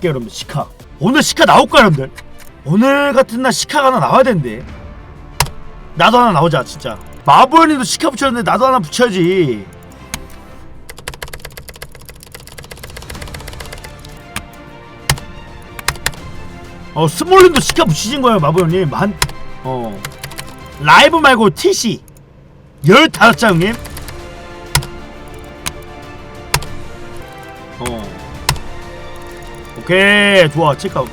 갈게요 여러분들. 시카. 오늘 시카 나올까 여러분들. 오늘 같은 날 시카가 하나 나와야 되는데. 나도 하나 나오자 진짜. 마블님도 시카 붙였는데 나도 하나 붙여야지. 어 스몰님도 시카 붙이신 거예요 마블님. 한 어. 라이브 말고 TC 15장 형님. 어 오케이 좋아 체크아웃.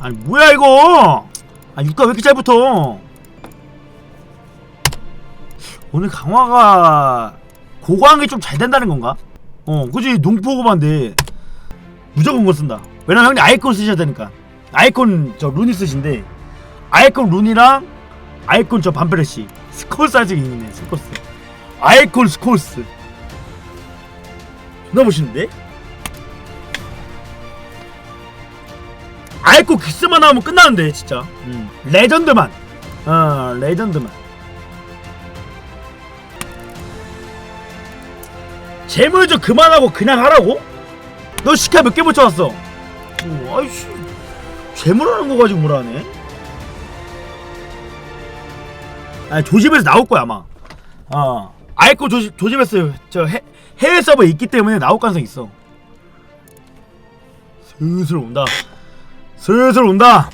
아니 뭐야 이거? 아 육가 왜 이렇게 잘 붙어? 오늘 강화가 게좀잘 된다는 건가? 어 그지? 농포고반데 무조건 거 쓴다. 왜냐면 형님 아이콘 쓰셔야 되니까. 아이콘 저 룬이 쓰신데 아이콘 룬이랑 아이콘 저 반페레시. 스콜스 아직 있네 스콜스. 아이콘 스콜스. 존나 멋있는데? 아이콘 기스만 나오면 끝나는데 진짜. 음. 레전드만. 어 레전드만. 재물 좀 그만하고 그냥 하라고? 너 시카 몇 개 붙여왔어? 오, 아이씨. 재물하는 거 가지고 뭐라 하네? 아 조집에서 나올 거야 아마. 어. 아이콘 조집, 조집에서 저 해, 해외 서버 있기 때문에 나올 가능성 있어. 슬슬 온다 슬슬 온다.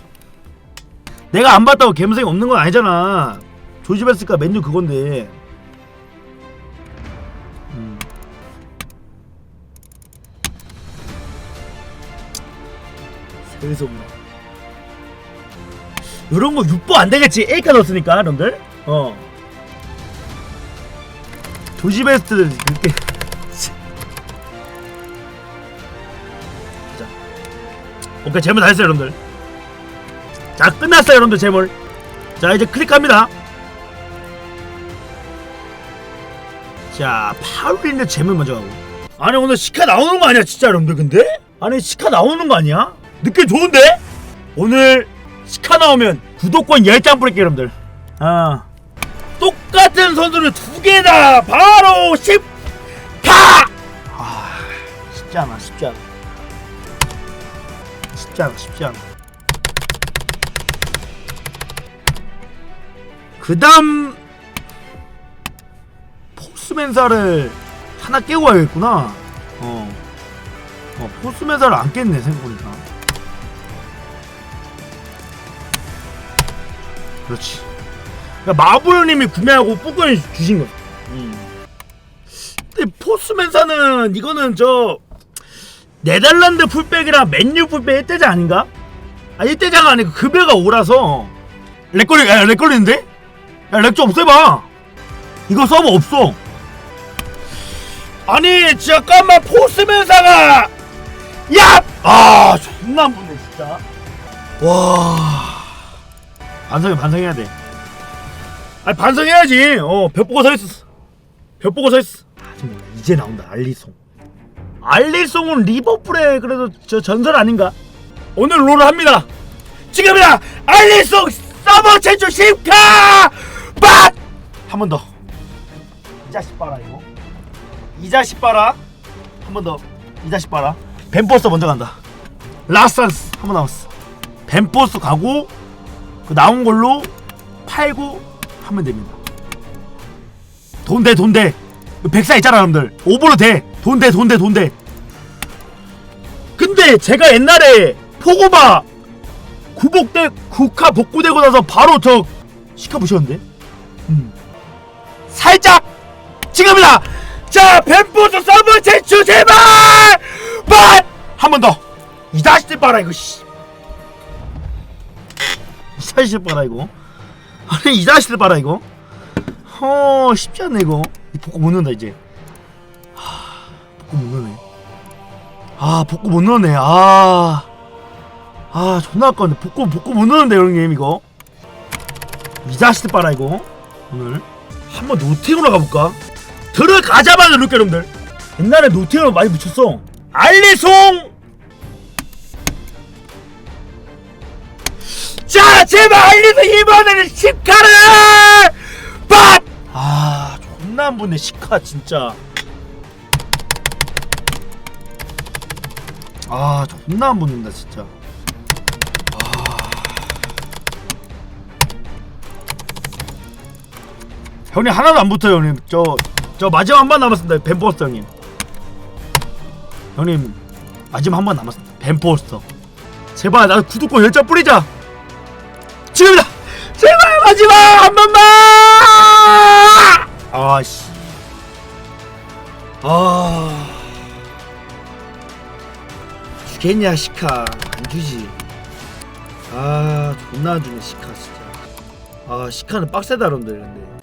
내가 안 봤다고 감성이 없는 건 아니잖아. 조집했으니까? 맨유 그건데. 음. 슬슬 온다. 이런 거 6보 안 되겠지? A카 넣었으니까 여러분들. 어. 조지베스트 그렇게 오케이 재물 다 했어요 여러분들. 자 끝났어요 여러분들 재물. 자 이제 클릭합니다. 자 파울린의 재물 먼저 가고. 아니 오늘 시카 나오는 거 아니야 진짜 여러분들 근데? 아니 시카 나오는 거 아니야? 느낌 좋은데? 오늘 시카 나오면 구독권 10장 뿌릴게요 여러분들. 아. 똑같은 선수를 두 개 다 바로 10파 아 쉽지 않아 쉽지 않아 쉽지 않아 쉽지 않아. 그 다음 포스맨사를 하나 깨고 와야겠구나. 어, 어 포스맨사를 안 깼네 생각해보니까. 그렇지. 그러니까 마블님이 구매하고 뿌꾸니 주신 거죠. 근데 포스맨사는 이거는 저 네덜란드 풀백이랑 맨유 풀백 1대장 아닌가? 아 1대장 아니고 급여가 오라서 렉 걸리 야 렉 걸리는데? 야 렉 좀 없애봐 이거 서버 없어 아니 잠깐만 포스맨사가 야! 아 존나 안 붙네 진짜 와 반성해 반성해야 돼 아니 반성해야지. 어, 벽 보고 서 있었어. 벽 보고 서 있어. 아직 몰라. 이제 나온다. 알리송. 알리송은 리버풀의 그래도 저 전설 아닌가? 오늘 롤을 합니다. 지금이다. 알리송 서버 최초 10카 밭! 한번 더. 이 자식 봐라 이거. 이 자식 봐라. 한 번 더. 이 자식 봐라. 벤포스 먼저 간다. 라산스 한 번 남았어. 벤포스 가고 그 나온 걸로 팔고 하면 됩니다. 돈 돼, 돈 돼. 백사 있잖아, 여러분들. 오버로 돼. 돈 돼, 돈 돼, 돈 돼. 근데 제가 옛날에 포고바 구복대 국화 복구되고 나서 바로 저 시카 부셨는데. 음. 살짝 지금이다. 자, 벤포스 서브 제출 제발. 반! 한번 더. 이 자식들 봐라 이거 씨. 이 자식들 봐라 이거. 아니 이 자식들 봐라 이거 어 쉽지 않네 이거 이 복구 못 넣는다 이제 아 복구 못 넣네. 아아 존나 아까운데. 복구 복구 못 넣는데 이런 게임 이거. 이 자식들 봐라 이거. 오늘. 한번 노팅으로 가볼까? 들어가자마자 이렇게 여러분들. 옛날에 노팅으로 많이 붙였어. 알리송! 자 제발 알리서 이번에는 10카를 밭! 아 존나 안 붙네 10카 진짜 아 존나 안 붙는다 진짜. 아... 형님 하나도 안 붙어요 형님. 저 저 마지막 한 번 남았습니다 벤포스터 형님. 형님 마지막 한 번 남았습니다 벤포스터. 제발 나 구독권 열자 뿌리자. 지금이다! 제발 마지막 한 번만! 아씨. 아 주겠냐 시카. 안 주지. 아 존나 안 주네 시카 진짜. 아 시카는 빡세다 여러분들 근데